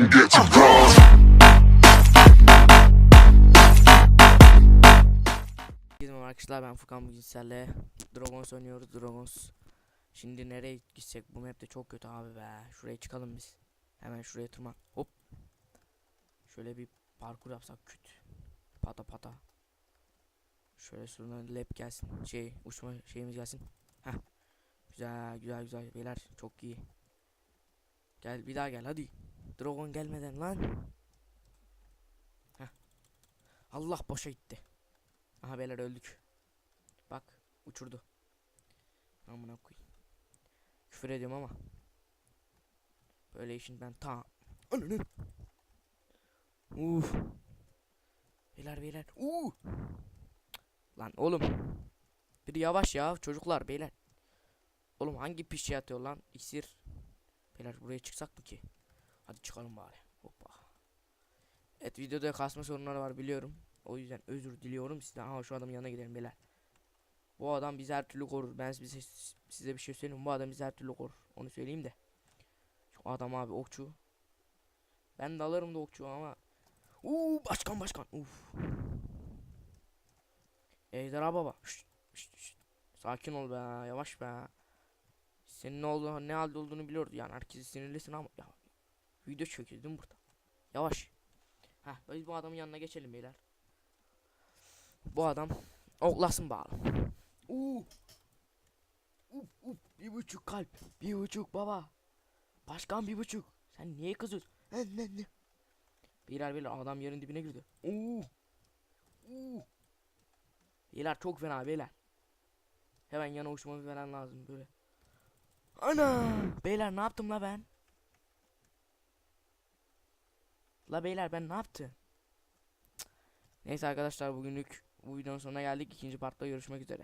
and get some cars. Arkadaşlar ben Furkan. Bugün sizlerle Dragons oynuyoruz Dragons. Şimdi nereye gitsek? Bu map de çok kötü abi be. Şuraya çıkalım biz. Hemen şuraya tırman. Hop. Şöyle bir parkur yapsak küt. Pata pata. Şöyle şuradan lap gelsin. Şey uçma şeyimiz gelsin. Heh. Güzel güzel güzel. Beyler çok iyi. Gel bir daha gel hadi. Dragon gelmeden lan. Heh. Allah boşa gitti. Aha beyler öldük. Bak uçurdu. Amına koyayım. Küfür ediyorum ama. Böyle işin ben ta Ananı. Uf. Beyler beyler. Uu. Lan oğlum. Bir yavaş ya çocuklar beyler. Oğlum hangi piş şey atıyor lan? İksir. Beyler buraya çıksak mı ki? Hadi çıkalım bari. Hoppa. Evet videoda kasma sorunları var biliyorum. O yüzden özür diliyorum sizden. Aha şu adamın yanına gidelim beyler. Bu adam bizi her türlü korur. Ben size, size bir şey söyleyeyim. Bu adam bizi her türlü korur. Onu söyleyeyim de. Şu adam abi okçu. Ben de alırım da okçu ama. Uuu başkan başkan. Uf. Ejderha baba. Şşt, şşt, şşt. Sakin ol be. Yavaş be. Senin ne olduğunu ne halde olduğunu biliyordu yani. Herkes sinirlisin ama ya. Video çekiyor değil mi burada? Yavaş. Heh, biz bu adamın yanına geçelim beyler. Bu adam oklasın bağlı. Uuu. Uf uf bir buçuk kalp. Bir buçuk baba. Başkan bir buçuk. Sen niye kızıyorsun? Ne ne ne? Beyler beyler adam yerin dibine girdi. Uuu. Uuu. Beyler çok fena beyler. Hemen yana uçmamı veren lazım böyle. Ana! Beyler ne yaptım la ben? La beyler ben ne yaptım? Cık. Neyse arkadaşlar bugünlük bu videonun sonuna geldik. İkinci partta görüşmek üzere.